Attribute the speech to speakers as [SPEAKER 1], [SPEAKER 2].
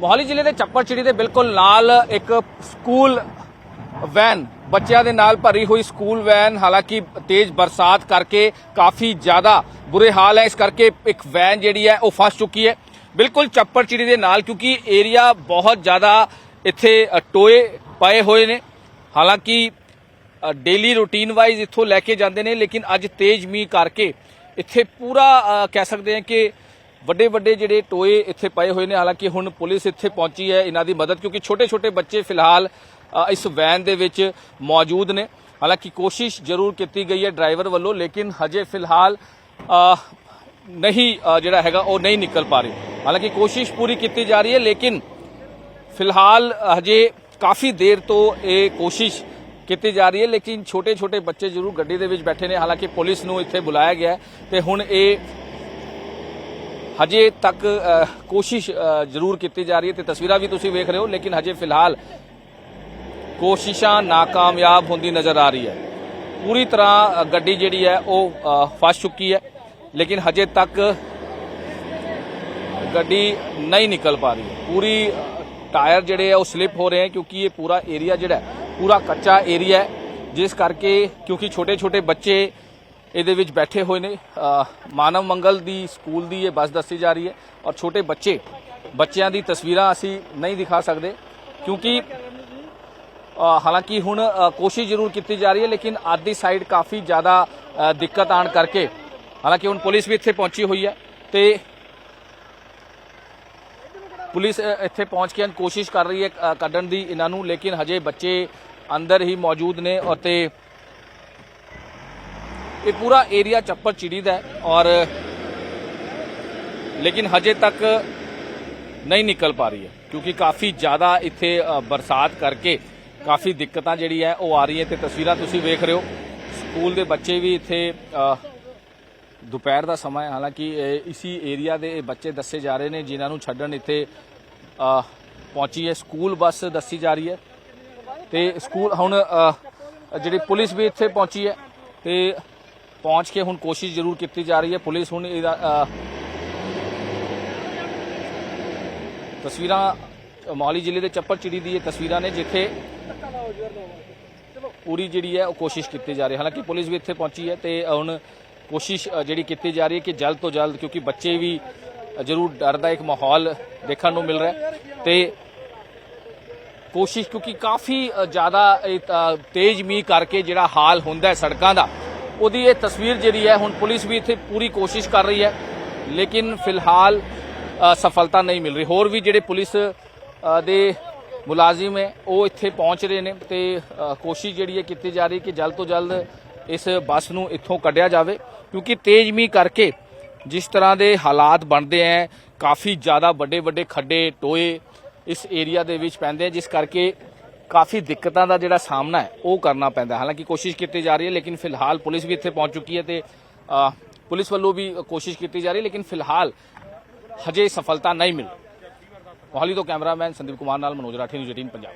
[SPEAKER 1] ਮੋਹਾਲੀ ਜ਼ਿਲ੍ਹੇ ਦੇ ਚੱਪੜਚਿੜੀ ਦੇ ਬਿਲਕੁਲ ਨਾਲ ਇੱਕ ਸਕੂਲ ਵੈਨ ਬੱਚਿਆਂ ਦੇ ਨਾਲ ਭਰੀ ਹੋਈ ਸਕੂਲ ਵੈਨ, ਹਾਲਾਂਕਿ ਤੇਜ਼ ਬਰਸਾਤ ਕਰਕੇ ਕਾਫੀ ਜ਼ਿਆਦਾ ਬੁਰੇ ਹਾਲ ਹੈ। ਇਸ ਕਰਕੇ ਇੱਕ ਵੈਨ ਜਿਹੜੀ ਹੈ, ਉਹ ਫਸ ਚੁੱਕੀ ਹੈ। ਬਿਲਕੁਲ ਚੱਪੜਚਿੜੀ ਦੇ ਨਾਲ, ਕਿਉਂਕਿ ਏਰੀਆ ਬਹੁਤ ਜ਼ਿਆਦਾ ਇੱਥੇ ਟੋਏ ਪਏ ਹੋਏ ਨੇ। ਹਾਲਾਂਕਿ ਡੇਲੀ ਰੂਟੀਨ ਵਾਈਜ਼ ਇੱਥੋਂ ਲੈ ਕੇ ਜਾਂਦੇ ਨੇ, ਲੇਕਿਨ ਅੱਜ ਤੇਜ਼ ਮੀਂਹ ਕਰਕੇ ਇੱਥੇ ਪੂਰਾ ਕਹਿ ਸਕਦੇ ਹਾਂ ਕਿ ਵੱਡੇ ਵੱਡੇ ਜਿਹੜੇ ਟੋਏ ਇੱਥੇ ਪਏ ਹੋਏ ਨੇ, ਹਾਲਾਂਕਿ ਹੁਣ ਪੁਲਿਸ ਇੱਥੇ ਪਹੁੰਚੀ ਹੈ ਇਹਨਾਂ ਦੀ ਮਦਦ, ਕਿਉਂਕਿ ਛੋਟੇ ਛੋਟੇ ਬੱਚੇ ਫਿਲਹਾਲ ਇਸ ਵੈਨ ਦੇ ਵਿੱਚ ਮੌਜੂਦ ਨੇ। ਹਾਲਾਂਕਿ ਕੋਸ਼ਿਸ਼ ਜ਼ਰੂਰ ਕੀਤੀ ਗਈ ਹੈ ਡਰਾਈਵਰ ਵੱਲੋਂ, ਲੇਕਿਨ ਹਜੇ ਫਿਲਹਾਲ ਨਹੀਂ ਜਿਹੜਾ ਹੈਗਾ ਉਹ ਨਹੀਂ ਨਿਕਲ ਪਾ ਰਹੀ। ਹਾਲਾਂਕਿ ਕੋਸ਼ਿਸ਼ ਪੂਰੀ ਕੀਤੀ ਜਾ ਰਹੀ ਹੈ, ਲੇਕਿਨ ਫਿਲਹਾਲ ਹਜੇ ਕਾਫੀ ਦੇਰ ਤੋਂ ਇਹ ਕੋਸ਼ਿਸ਼ ਕੀਤੀ ਜਾ ਰਹੀ ਹੈ, ਲੇਕਿਨ ਛੋਟੇ ਛੋਟੇ ਬੱਚੇ ਜ਼ਰੂਰ ਗੱਡੀ ਦੇ ਵਿੱਚ ਬੈਠੇ ਨੇ। ਹਾਲਾਂਕਿ ਪੁਲਿਸ ਨੂੰ ਇੱਥੇ ਬੁਲਾਇਆ ਗਿਆ ਹੈ ਤੇ ਹੁਣ ਇਹ ਹਜੇ ਤੱਕ ਕੋਸ਼ਿਸ਼ ਜ਼ਰੂਰ ਕੀਤੀ ਜਾ ਰਹੀ ਹੈ ਤੇ ਤਸਵੀਰਾਂ ਵੀ ਤੁਸੀਂ ਵੇਖ ਰਹੇ ਹੋ, ਲੇਕਿਨ ਹਜੇ ਫਿਲਹਾਲ ਕੋਸ਼ਿਸ਼ਾਂ ਨਾਕਾਮਯਾਬ ਹੁੰਦੀ ਨਜ਼ਰ ਆ ਰਹੀ ਹੈ। ਪੂਰੀ ਤਰ੍ਹਾਂ ਗੱਡੀ ਜਿਹੜੀ ਹੈ ਉਹ ਫਸ ਚੁੱਕੀ ਹੈ, ਲੇਕਿਨ ਹਜੇ ਤੱਕ ਗੱਡੀ ਨਹੀਂ ਨਿਕਲ ਪਾ ਰਹੀ। ਪੂਰੀ ਟਾਇਰ ਜਿਹੜੇ ਆ ਉਹ ਸਲਿਪ ਹੋ ਰਹੇ ਹੈ ਕਿਉਂਕਿ ਇਹ ਪੂਰਾ ਏਰੀਆ ਜਿਹੜਾ ਪੂਰਾ ਕੱਚਾ ਏਰੀਆ ਹੈ, ਜਿਸ ਕਰਕੇ ਕਿਉਂਕਿ ਛੋਟੇ ਛੋਟੇ ਬੱਚੇ ਇਹਦੇ ਵਿੱਚ ਬੈਠੇ ਹੋਏ ਨੇ ਮਾਨਵ ਮੰਗਲ ਦੀ ਸਕੂਲ ਦੀ ਇਹ ਬੱਸ ਦੱਸੀ ਜਾ ਰਹੀ ਹੈ ਔਰ ਛੋਟੇ ਬੱਚੇ, ਬੱਚਿਆਂ ਦੀ ਤਸਵੀਰਾਂ ਅਸੀਂ ਨਹੀਂ ਦਿਖਾ ਸਕਦੇ ਕਿਉਂਕਿ ਹਾਲਾਂਕਿ ਹੁਣ ਕੋਸ਼ਿਸ਼ ਜ਼ਰੂਰ ਕੀਤੀ ਜਾ ਰਹੀ ਹੈ ਲੇਕਿਨ ਆਦੀ ਸਾਈਡ ਕਾਫੀ ਜ਼ਿਆਦਾ ਦਿੱਕਤ ਆਣ ਕਰਕੇ, ਹਾਲਾਂਕਿ ਹੁਣ ਪੁਲਿਸ ਵੀ ਇੱਥੇ ਪਹੁੰਚੀ ਹੋਈ ਹੈ ਤੇ ਪੁਲਿਸ ਇੱਥੇ ਪਹੁੰਚ ਕੇ ਕੋਸ਼ਿਸ਼ ਕਰ ਰਹੀ ਹੈ ਕੱਢਣ ਦੀ ਇਹਨਾਂ ਨੂੰ ਲੇਕਿਨ ਹਜੇ ਬੱਚੇ ਅੰਦਰ ਹੀ ਮੌਜੂਦ ਨੇ ਔਰ ਤੇ ਇਹ ਪੂਰਾ ਏਰੀਆ ਚੱਪਰ ਚਿੜੀ ਦਾ ਹੈ ਔਰ ਲੇਕਿਨ ਹਜੇ ਤੱਕ ਨਹੀਂ ਨਿਕਲ ਪਾ ਰਹੀ ਹੈ, ਕਿਉਂਕਿ ਕਾਫੀ ਜ਼ਿਆਦਾ ਇੱਥੇ ਬਰਸਾਤ ਕਰਕੇ ਕਾਫੀ ਦਿੱਕਤਾਂ ਜਿਹੜੀ ਹੈ ਉਹ ਆ ਰਹੀ ਹੈ ਤੇ ਤਸਵੀਰਾਂ ਤੁਸੀਂ ਵੇਖ ਰਹੇ ਹੋ। ਸਕੂਲ ਦੇ ਬੱਚੇ ਵੀ ਇੱਥੇ ਦੁਪਹਿਰ ਦਾ ਸਮਾਂ ਹੈ। ਹਾਲਾਂਕਿ, ਇਹ ਇਸੀ ਏਰੀਆ ਦੇ ਬੱਚੇ ਦੱਸੇ ਜਾ ਰਹੇ ਨੇ ਜਿਨ੍ਹਾਂ ਨੂੰ ਛੱਡਣ ਇੱਥੇ ਪਹੁੰਚੀ ਹੈ। ਸਕੂਲ ਬੱਸ ਦੱਸੀ ਜਾ ਰਹੀ ਹੈ ਤੇ ਸਕੂਲ ਹੁਣ ਜਿਹੜੀ ਪੁਲਿਸ ਵੀ ਇੱਥੇ ਪਹੁੰਚੀ ਹੈ ਤੇ ਪਹੁੰਚ ਕੇ ਹੁਣ ਕੋਸ਼ਿਸ਼ ਜ਼ਰੂਰ ਕੀਤੀ ਜਾ ਰਹੀ ਹੈ। ਪੁਲਿਸ ਹੁਣ ਇਹਦਾ ਤਸਵੀਰਾਂ ਅ, ਮੋਹਾਲੀ ਜ਼ਿਲ੍ਹੇ ਦੇ ਚੱਪੜਚਿੜੀ ਦੀ ਇਹ ਤਸਵੀਰਾਂ ਨੇ ਜਿੱਥੇ ਪੂਰੀ ਜਿਹੜੀ ਹੈ ਉਹ ਕੋਸ਼ਿਸ਼ ਕੀਤੀ ਜਾ ਰਹੀ ਹੈ। ਹਾਲਾਂਕਿ ਪੁਲਿਸ ਵੀ ਇੱਥੇ ਪਹੁੰਚੀ ਹੈ ਤੇ ਹੁਣ ਕੋਸ਼ਿਸ਼ ਜਿਹੜੀ ਕੀਤੀ ਜਾ ਰਹੀ ਹੈ ਕਿ ਜਲਦ ਤੋਂ ਜਲਦ ਕਿਉਂਕਿ ਬੱਚੇ ਵੀ ਜ਼ਰੂਰ ਡਰ ਦਾ ਇੱਕ ਮਾਹੌਲ ਦੇਖਣ ਨੂੰ ਮਿਲ ਰਿਹਾ ਹੈ। ਤੇ ਕੋਸ਼ਿਸ਼ ਕਿਉਂਕਿ ਕਾਫੀ ਜ਼ਿਆਦਾ ਇਹ, ਤੇਜ਼ ਮੀਂਹ ਕਰਕੇ ਜਿਹੜਾ ਹਾਲ ਹੁੰਦਾ ਹੈ ਸੜਕਾਂ ਦਾ ਉਹਦੀ ਇਹ ਤਸਵੀਰ ਜਿਹੜੀ ਹੈ ਹੁਣ ਪੁਲਿਸ ਵੀ ਇੱਥੇ ਪੂਰੀ ਕੋਸ਼ਿਸ਼ ਕਰ ਰਹੀ ਹੈ, ਲੇਕਿਨ ਫਿਲਹਾਲ ਸਫਲਤਾ ਨਹੀਂ ਮਿਲ ਰਹੀ। ਹੋਰ ਵੀ ਜਿਹੜੇ ਪੁਲਿਸ ਦੇ ਮੁਲਾਜ਼ਮ ਹੈ, ਉਹ ਇੱਥੇ ਪਹੁੰਚ ਰਹੇ ਨੇ ਤੇ ਕੋਸ਼ਿਸ਼ ਜਿਹੜੀ ਹੈ ਕੀਤੀ ਜਾ ਰਹੀ ਕਿ ਜਲਦ ਤੋਂ ਜਲਦ ਇਸ ਬੱਸ ਨੂੰ ਇੱਥੋਂ ਕੱਢਿਆ ਜਾਵੇ, ਕਿਉਂਕਿ ਤੇਜ਼ ਮੀਂਹ ਕਰਕੇ ਜਿਸ ਤਰ੍ਹਾਂ ਦੇ ਹਾਲਾਤ ਬਣਦੇ ਹੈ ਕਾਫੀ ਜ਼ਿਆਦਾ ਵੱਡੇ ਵੱਡੇ ਖੱਡੇ, ਟੋਏ ਇਸ ਏਰੀਆ ਦੇ ਵਿੱਚ ਪੈਂਦੇ ਆ ਜਿਸ ਕਰਕੇ ਕਾਫੀ ਦਿੱਕਤਾਂ ਦਾ ਜਿਹੜਾ ਸਾਹਮਣਾ ਹੈ, ਉਹ ਕਰਨਾ ਪੈਂਦਾ ਹਾਲਾਂਕਿ ਕੋਸ਼ਿਸ਼ ਕੀਤੀ ਜਾ ਰਹੀ ਹੈ, ਲੇਕਿਨ ਫਿਲਹਾਲ ਪੁਲਿਸ ਵੀ ਇੱਥੇ ਪਹੁੰਚ ਚੁੱਕੀ ਹੈ ਤੇ ਪੁਲਿਸ ਵੱਲੋਂ ਵੀ ਕੋਸ਼ਿਸ਼ ਕੀਤੀ ਜਾ ਰਹੀ ਹੈ, ਲੇਕਿਨ ਫਿਲਹਾਲ ਹਜੇ ਸਫਲਤਾ ਨਹੀਂ ਮਿਲ। ਮੋਹਾਲੀ ਤੋਂ ਕੈਮਰਾਮੈਨ ਸੰਦੀਪ ਕੁਮਾਰ ਨਾਲ ਮਨੋਜ ਰਾਠੀ, ਨਿਊਜ਼ 18 ਪੰਜਾਬ।